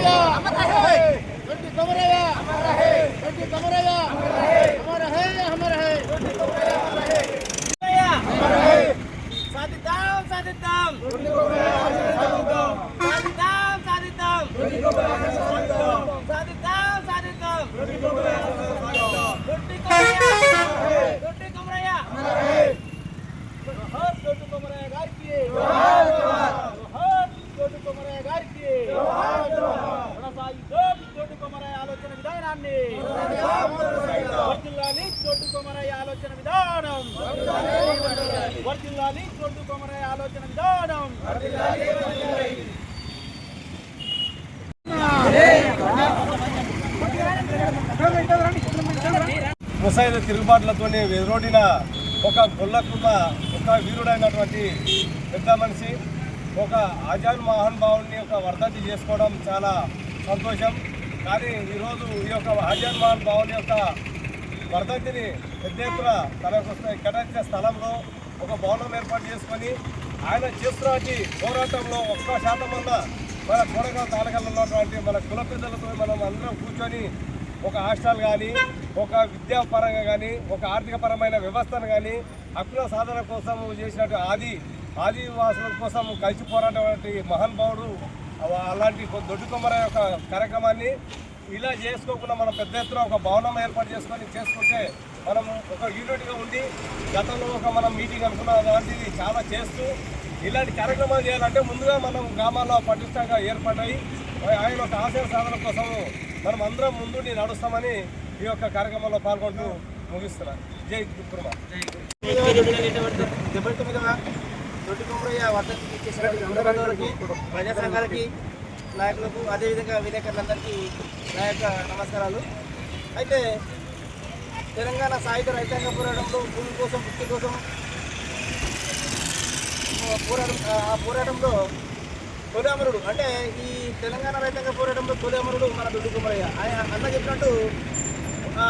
కొమరయ్య దొడ్డి కొమరయ్య దొడ్డి కొమరయ్య అమర హే అమర హే సాధిద్దాం సాధిద్దాం సాధిద్దాం సాధిద్దాం సాధిద్దాం సాధిద్దాం దొడ్డి కొమరయ్య దొడ్డి కొమరయ్య జోహార్ దొడ్డి కొమరయ్య గారికి జోహార్ దొడ్డి కొమరయ్య గారికి కొనసాగిద్దాం దొడ్డి కొమరయ్య ఆలోచన విధానాన్ని వర్ధిల్లాలి దొడ్డి కొమరయ్య ఆలోచన విధానం వర్ధిల్లాలి దొడ్డి కొమరయ్య ఆలోచన విధానం. ముసాయిల తిరుగుబాట్లతోనే వెదరోడిన ఒక గొల్లకున్న ఒక వీరుడైనటువంటి పెద్ద మనిషి ఒక ఆజాన్ మోహన్ భావుని ఒక వర్ధంతి చేసుకోవడం చాలా సంతోషం. కానీ ఈరోజు ఈ యొక్క ఆజాన్ మోహన్ భావుని యొక్క వర్ధంతిని పెద్ద ఎత్తున తనకు కేటాయించిన స్థలంలో ఒక భవనం ఏర్పాటు చేసుకొని ఆయన చేస్తున్నటువంటి పోరాటంలో ఒక్క శాతం వల్ల మన కోడగల తాలకల్లో ఉన్నటువంటి మన కుల పెద్దలతో మనం అందరం కూర్చొని ఒక హాస్టల్ కానీ ఒక విద్యాపరంగా కానీ ఒక ఆర్థిక పరమైన వ్యవస్థను కానీ హక్కుల సాధన కోసం చేసినట్టు ఆది ఆదివాసుల కోసం కలిసి పోరాటం మహానుభావుడు అలాంటి దొడ్డు కొమ్మర యొక్క కార్యక్రమాన్ని ఇలా చేసుకోకుండా మనం పెద్ద ఎత్తున ఒక భవనం ఏర్పాటు చేసుకొని చేసుకుంటే మనం ఒక యూనిట్గా ఉండి గతంలో ఒక మనం మీటింగ్ అనుకున్న అలాంటిది చాలా చేస్తూ ఇలాంటి కార్యక్రమాలు చేయాలంటే ముందుగా మనం గ్రామాల్లో పటిష్టంగా ఏర్పడ్డాయి. ఆయన ఒక ఆశయ సాధన కోసం మనం అందరం ముందుండి నడుస్తామని ఈ యొక్క కార్యక్రమంలో పాల్గొంటూ ముగిస్తున్నాను. జై కుర్మా డెబ్బై దొడ్డి ప్రజా సంఘాలకి నాయకులకు అదేవిధంగా విలేకరులందరికీ నా యొక్క నమస్కారాలు. అయితే తెలంగాణ సాయుధ రైతాంగ పోరాటంలో భూమి కోసం వృత్తి కోసం పోరాటం ఆ పోరాటంలో తొలి అమరుడు అంటే ఈ తెలంగాణ రైతాంగ పోరాటంలో తొలి అమరుడు మన దుడ్డు కుమరయ్య. ఆయన అన్న చెప్పినట్టు ఆ,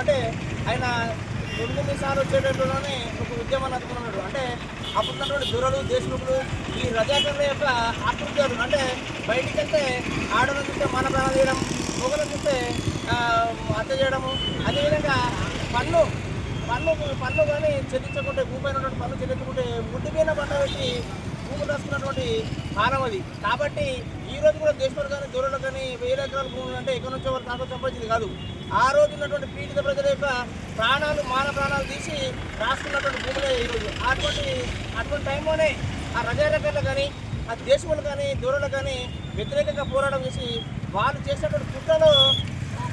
అంటే ఆయన తొమ్మిది సార్లు వచ్చేటట్టులోనే ఒక ఉద్యమాన్ని అందుకున్నాడు. అంటే అప్పుడు ఉన్నటువంటి దేశముఖులు ఈ రజాకర్ల యొక్క ఆకృత్యాలు. అంటే బయటికి వెళ్తే ఆడలను చూస్తే మన ప్రాణం చేయడం మొగలను చూస్తే హత్య చేయడము. అదేవిధంగా పన్ను పన్ను పన్ను కానీ చెల్లించకుంటే భూమి పన్ను చెల్లించుకుంటే ముడ్డు మీద పంట పెట్టి భూములు రాసుకున్నటువంటి కాలం అది. కాబట్టి ఈ రోజు కూడా దేశంలో కానీ దూరంలో కానీ వేల ఎకరాల భూములు అంటే ఎక్కడి నుంచో వాళ్ళు తాతో సంపాదించింది కాదు. ఆ రోజు ఉన్నటువంటి పీడిత ప్రజల యొక్క ప్రాణాలు మాన ప్రాణాలు తీసి రాసుకున్నటువంటి భూములే ఈరోజు. అటువంటి అటువంటి టైంలోనే ఆ రజారకర్లు కానీ ఆ దేశములు కానీ దూరంలో కానీ వ్యతిరేకంగా పోరాటం చేసి వాళ్ళు చేసినటువంటి కుట్రలో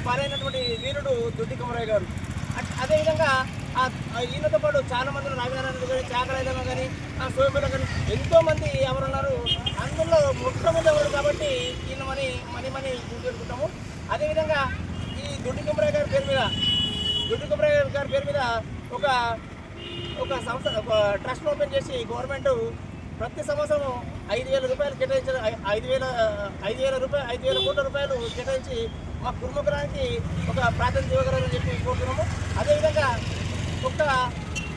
పాలైనటువంటి వీరుడు దొడ్డి కొమరయ్య గారు. అట్- అదేవిధంగా ఆ ఈయనతో పాటు చాలా మంది నాగనారాయణ కానీ చాకరాయలమ్మ కానీ ఆ సోమేల కానీ ఎంతోమంది ఎవరున్నారు అందులో మొట్టమొదటి ఎవరు కాబట్టి ఈయన మని మనీ మనీ గుర్తుపెట్టుకుంటాము అదేవిధంగా ఈ దొడ్డి కొమరయ్య గారి పేరు మీద దొడ్డి కొమరయ్య గారి పేరు మీద ఒక ఒక సంస్థ ఒక ట్రస్ట్ ఓపెన్ చేసి గవర్నమెంట్ ప్రతి సంవత్సరం ఐదు వేల రూపాయలు కేటాయించిన ఐదు వేల ఐదు వేల రూపాయలు ఐదు వేల కోట్ల రూపాయలు కేటాయించి మా కుటుంబానికి ఒక ప్రాతినిధ్యం ఇవ్వగలరని చెప్పి కోరుతున్నాము. అదేవిధంగా ఒక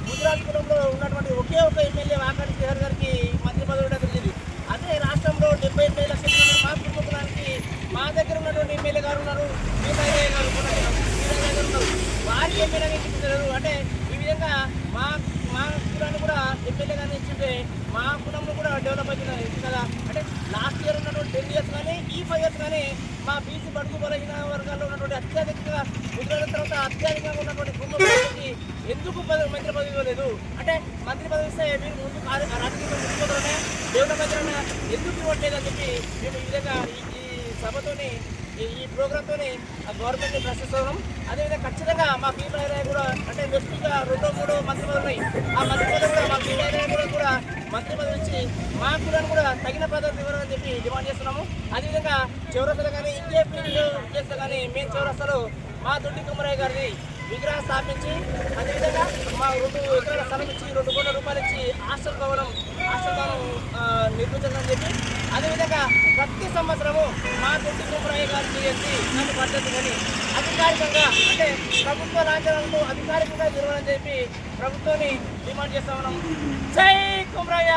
గుజరాత్ కులంలో ఉన్నటువంటి ఒకే ఒక ఎమ్మెల్యే వాకాడి శ్రీహర్ గారికి మంత్రి పదవి ఇవ్వడం అదే రాష్ట్రంలో డెబ్బై ఎనిమిది లక్షల మా కుటుంబానికి మా దగ్గర ఉన్నటువంటి ఎమ్మెల్యే గారు ఉన్నారు వీరయ్య గారు ఉన్నారు గారు ఉన్నారు. వారికి ఎమ్మెల్యే అంటే విధంగా మా మా కులాన్ని కూడా ఎమ్మెల్యే గారిని ఇచ్చింటే మా కులంలో కూడా డెవలప్ అవుతుంది కదా. అంటే లాస్ట్ ఇయర్ ఉన్నటువంటి టెన్ ఇయర్స్ కానీ ఈ ఫైవ్ ఇయర్స్ కానీ మా బీసీ బడుగు బలహీన వర్గాల్లో ఉన్నటువంటి అత్యధికంగా గుజరాత్ తర్వాత అత్యధికంగా ఉన్నటువంటి కుటుంబానికి ఎందుకు మంత్రి పదవి ఇవ్వలేదు? అంటే మంత్రి పదవి ఇస్తే మీరు ముందు రాజకీయంలో ముందుకోదరనే దేవుని మంత్రి ఎందుకు ఇవ్వట్లేదు అని చెప్పి మేము ఈ విధంగా ఈ ఈ సభతోని ఈ- ప్రోగ్రామ్తోనే ప్రోగ్రామ్తోని గవర్నమెంట్ని ప్రశ్నిస్తున్నాం అదేవిధంగా ఖచ్చితంగా మా పీపీ ఏరియా కూడా అంటే వ్యక్తిగా రెండో మూడో మంత్రి ఉన్నాయి. ఆ మంత్రి కూడా మా పీపీ ఏరియా కూడా మంత్రి పదవి మా కులాన్ని కూడా తగిన పదవి ఇవ్వాలని చెప్పి డిమాండ్ చేస్తున్నాము. అదేవిధంగా చౌరస్తలు కానీ ఇంకే చేస్తే కానీ మేము చౌరస్తలు మా దొడ్డి కుమరయ్య గారిని విగ్రహం స్థాపించి అదేవిధంగా మా రెండు ఎకరాల స్థలం ఇచ్చి రెండు కోట్ల రూపాయలు ఇచ్చి హాస్టల్ భవనం హాస్టల్ భవనం నిర్మించాలని చెప్పి అదేవిధంగా ప్రతి సంవత్సరము మా దొడ్డి కుమరయ్య గారు చేసి నన్ను పద్ధతి కానీ అధికారికంగా అంటే ప్రభుత్వ లాంఛనాలతో అధికారికంగా నిర్వహణ చెప్పి ప్రభుత్వాన్ని డిమాండ్ చేస్తా ఉన్నాం. జై కుమ్రయ్య!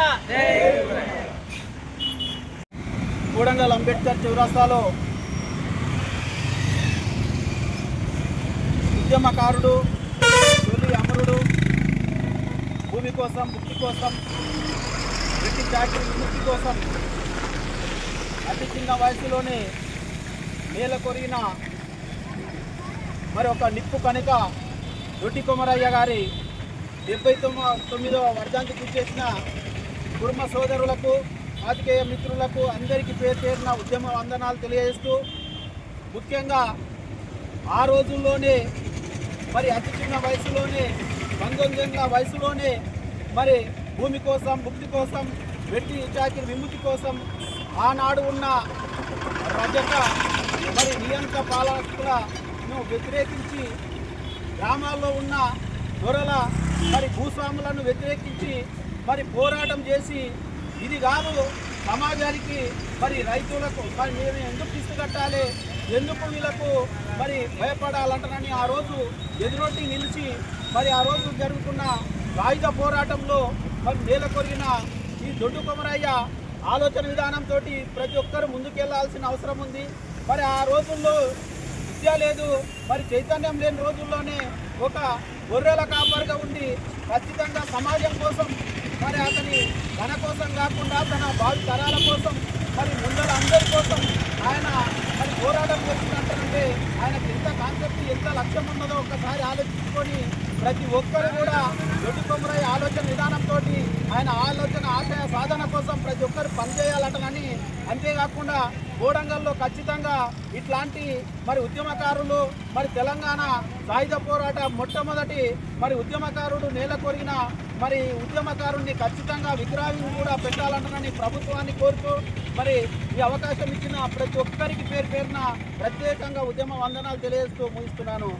కూడంగల్ అంబేద్కర్ చౌరాస్తాలో ఉద్యమకారుడు తొలి అమరుడు భూమి కోసం ముక్తి కోసం బ్రిటిష్ ఫ్యాక్టరీ విముక్తి కోసం అతి చిన్న వయసులోనే నేల కొరిగిన మరి ఒక నిప్పు కనుక రొట్టి కొమరయ్య గారి డెబ్బై తొమ్మిది తొమ్మిదవ వర్ధంతికి చేసిన కుటుంబ సోదరులకు రాజకీయ మిత్రులకు అందరికీ పేరు పేరున ఉద్యమ వందనాలు తెలియజేస్తూ ముఖ్యంగా ఆ రోజుల్లోనే మరి అతి చిన్న వయసులోనే పంతొమ్మిది ఏళ్ళ వయసులోనే మరి భూమి కోసం ముక్తి కోసం వెట్టి చాకిరి విముక్తి కోసం ఆనాడు ఉన్న రజక మరి నియంత్ర పాలకులను వ్యతిరేకించి గ్రామాల్లో ఉన్న దొరల మరి భూస్వాములను వ్యతిరేకించి మరి పోరాటం చేసి ఇది కాదు సమాజానికి మరి రైతులకు మరి మేము ఎందుకు కిస్తు కట్టాలి? ఎందుకు వీళ్ళకు మరి భయపడాలంటారని ఆ రోజు ఎదురొట్టి నిలిచి మరి ఆ రోజు జరుగుతున్న సాయుధ పోరాటంలో మరి నేల కొరిగిన ఈ దొడ్డు కొమరయ్య ఆలోచన విధానంతో ప్రతి ఒక్కరు ముందుకెళ్ళాల్సిన అవసరం ఉంది. మరి ఆ రోజుల్లో విద్య లేదు. మరి చైతన్యం లేని రోజుల్లోనే ఒక గొర్రెల కాపరిగా ఉండి ఖచ్చితంగా సమాజం కోసం మరి అతని తన కోసం కాకుండా తన భావి తరాల కోసం మరి ముందర అందరి కోసం ఆయన మరి పోరాటం చేస్తున్నట్టే ఆయనకి ఎంత కాన్సెప్ట్ ఎంత లక్ష్యం ఉన్నదో ఒక్కసారి ఆలోచించుకొని ప్రతి ఒక్కరు కూడా దొడ్డి కొమరయ్య ఆలోచన విధానంతో ఆయన ఆలోచన సాధన కోసం ప్రతి ఒక్కరు పనిచేయాలంటనని అంతేకాకుండా కోడంగల్లో ఖచ్చితంగా ఇట్లాంటి మరి ఉద్యమకారులు మరి తెలంగాణ సాయుధ పోరాట మొట్టమొదటి మరి ఉద్యమకారుడు నేల కొరిగిన మరి ఉద్యమకారుణ్ణి ఖచ్చితంగా విగ్రహాన్ని కూడా పెట్టాలంటనని ప్రభుత్వాన్ని కోరుతూ మరి ఈ అవకాశం ఇచ్చిన ప్రతి ఒక్కరికి పేరు పేరున ప్రత్యేకంగా ఉద్యమ వందనాలు తెలియజేస్తూ ముగిస్తున్నాను.